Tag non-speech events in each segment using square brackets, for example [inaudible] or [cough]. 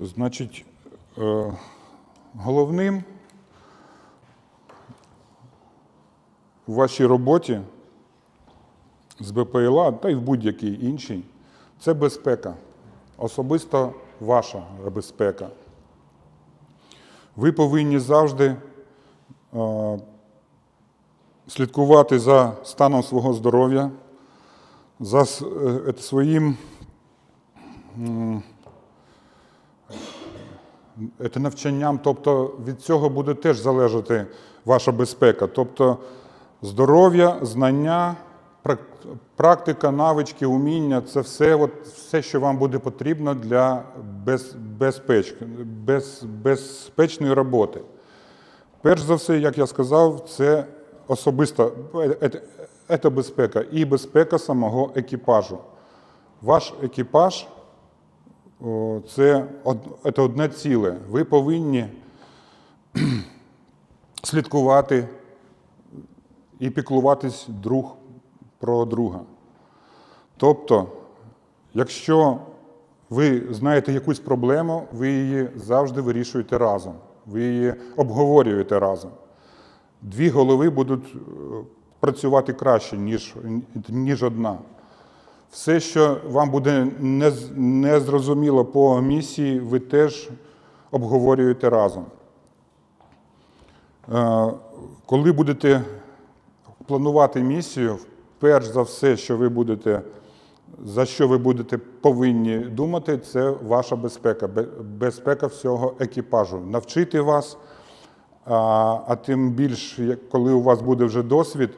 Значить, е, головним у вашій роботі з БПЛА та й в будь-якій іншій це безпека, особисто ваша безпека. Ви повинні завжди е, слідкувати за станом свого здоров'я, за е, е, своїм навчанням, тобто від цього буде теж залежати ваша безпека. Тобто здоров'я, знання, практика, навички, уміння це все, от, все, що вам буде потрібно для без, безпеч, без, безпечної роботи. Перш за все, як я сказав, це особиста е, е, це безпека і безпека самого екіпажу. Ваш екіпаж це одне ціле. Ви повинні [clears throat] слідкувати і піклуватись друг про друга. Тобто, якщо ви знаєте якусь проблему, ви її завжди вирішуєте разом, ви її обговорюєте разом. Дві голови будуть е, працювати краще, ніж, ніж одна. Все, що вам буде незрозуміло по місії, ви теж обговорюєте разом. Е, Коли будете планувати місію, перш за все, що ви будете, за що ви будете повинні думати, це ваша безпека, безпека всього екіпажу. Навчити вас, а, тим більш, коли у вас буде вже досвід,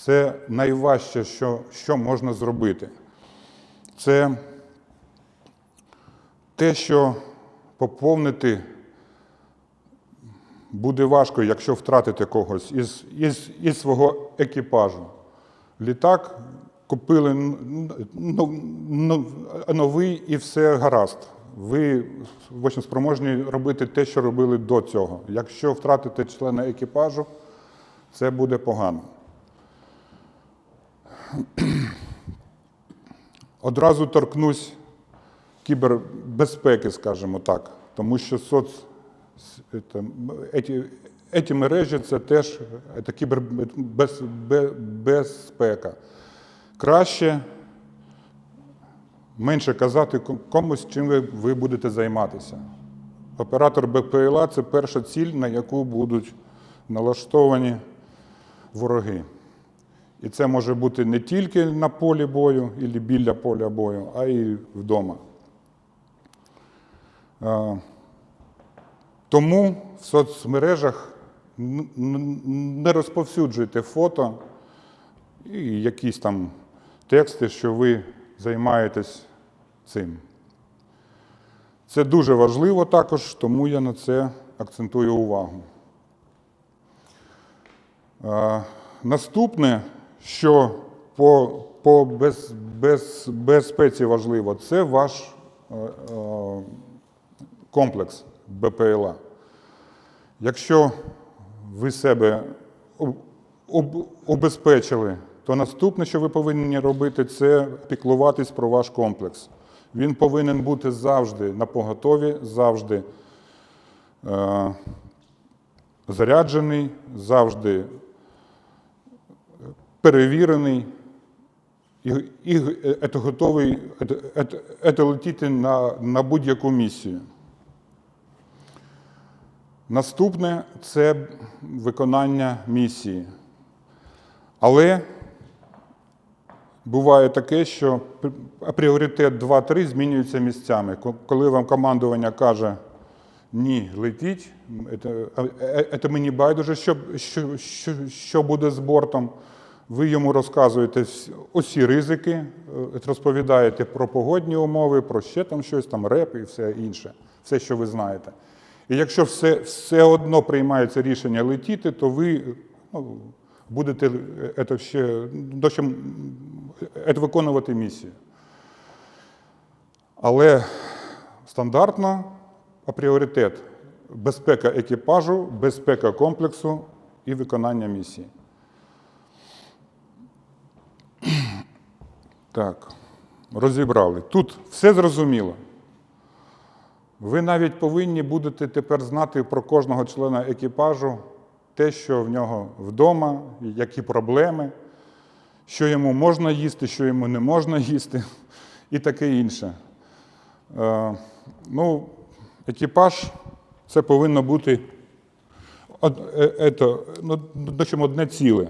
це найважче, що, що можна зробити. Це те, що поповнити буде важко, якщо втратите когось із, із, із свого екіпажу. Літак купили н- н- н- новий і все гаразд. Ви в общем, спроможні робити те, що робили до цього. Якщо втратите члена екіпажу, це буде погано. Одразу торкнусь кібербезпеки, скажімо так, тому що соц, еті мережі це теж це кібербезпека. Краще менше казати комусь, чим ви, ви будете займатися. Оператор БПЛА це перша ціль, на яку будуть налаштовані вороги. І це може бути не тільки на полі бою і біля поля бою, а й вдома. Тому в соцмережах не розповсюджуйте фото і якісь там тексти, що ви займаєтесь цим. Це дуже важливо також, тому я на це акцентую увагу. Е, Наступне, що по, по без, без, безпеці важливо, це ваш е, е, комплекс БПЛА. Якщо ви себе об- об- обезпечили, то наступне, що ви повинні робити, це піклуватись про ваш комплекс. Він повинен бути завжди на поготові, завжди е, заряджений, завжди перевірений і, і це готовий це, це летіти на, на будь-яку місію. Наступне це виконання місії. Але буває таке, що пріоритет 2-3 змінюється місцями. Коли вам командування каже ні, летіть, це, е, мені байдуже, що, що, що, що буде з бортом. Ви йому розказуєте усі ризики, е, розповідаєте про погодні умови, про ще там щось, там реп і все інше, все, що ви знаєте. І якщо все, все одно приймається рішення летіти, то ви ну, будете е, це ще це виконувати місію. Але стандартно пріоритет безпека екіпажу, безпека комплексу і виконання місії. [clears throat] Так, розібрали. Тут все зрозуміло. Ви навіть повинні будете тепер знати про кожного члена екіпажу те, що в нього вдома, які проблеми, що йому можна їсти, що йому не можна їсти, [laughs] і таке інше. Е, ну, екіпаж це повинно бути од, е, ну, одне ціле.